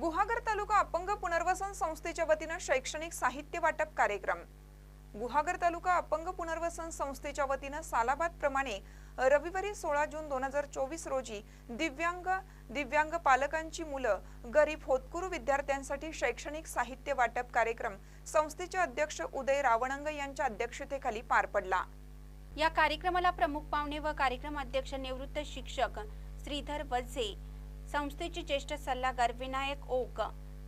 गुहागर तालुका अपंग पुनर्वसन संस्थेच्या वतीनं शैक्षणिक साहित्य वाटप कार्यक्रम. गुहागर तालुका अपंग पुनर्वसन संस्थेच्या वतीनं सालाबाद प्रमाणे रविवारी सोळा जून दोन हजार चोवीस रोजी दिव्यांग दिव्यांग पालकांची मुलं गरीब होतकुरू विद्यार्थ्यांसाठी शैक्षणिक साहित्य वाटप कार्यक्रम संस्थेचे अध्यक्ष उदय रावणंग यांच्या अध्यक्षतेखाली पार पडला. या कार्यक्रमाला प्रमुख पाहुणे व कार्यक्रम अध्यक्ष निवृत्त शिक्षक श्रीधर वझे संस्थेचे ज्येष्ठ सल्लागार विनायक ओक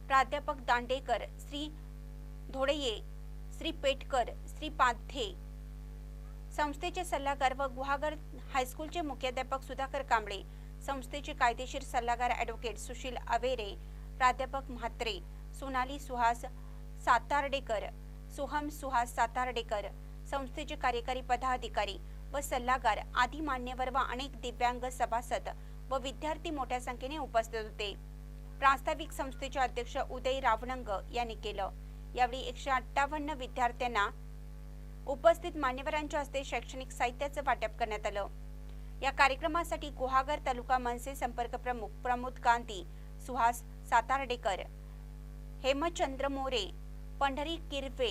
प्राध्यापक दांडेकर श्री धोडेये श्री पेटकर श्री पाध्ये संस्थेचे सल्लागार व गुहागर हायस्कूलचे मुख्याध्यापक सुधाकर कांबळे संस्थेचे कायदेशीर सल्लागार ॲडव्होकेट सुशील अवेरे प्राध्यापक म्हात्रे सोनाली सुहास सातार्डेकर सोहम सुहास सातार्डेकर संस्थेचे कार्यकारी पदाधिकारी व सल्लागार आदी मान्यवर व अनेक दिव्यांग सभासद व विद्यार्थी मोठ्या संख्येने उपस्थित होते. प्रास्ताविक संस्थेचे अध्यक्ष उदय रावणंग यांनी केलं. यावेळी एकशे अठ्ठावन्न विद्यार्थ्यांना उपस्थित मान्यवरांच्या हस्ते शैक्षणिक साहित्याचं वाटप करण्यात आलं. या कार्यक्रमासाठी गुहागर तालुका मनसे संपर्क प्रमुख प्रमोद गांधी सुहास सातार्डेकर हेमचंद्र मोरे पंढरी किरवे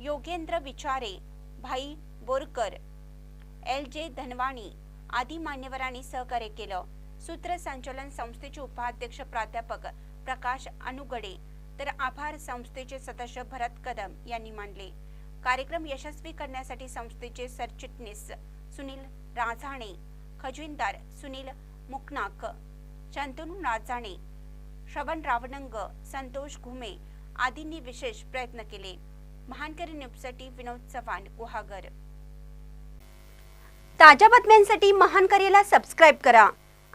योगेंद्र विचारे भाई बोरकर एल जे धनवाणी आदी मान्यवरांनी सहकार्य केलं. सूत्रसंचालन संस्थेचे उपाध्यक्ष प्राध्यापक प्रकाश अनुगडे. तर आभार संस्थेचे सदस्य भरत कदम यांनी मानले. कार्यक्रम यशस्वी करण्यासाठी संस्थेचे सरचिटणीस सुनील राजाणे खजिनदार सुनील मुकनाक शंतनू राजाणे श्रवण रावणंग संतोष घुमे आदींनी विशेष प्रयत्न केले. महानकरी न्यूजसाठी विनोद चव्हाण गुहागर. ताज्या बातम्यांसाठी महानकरीला सबस्क्राईब करा.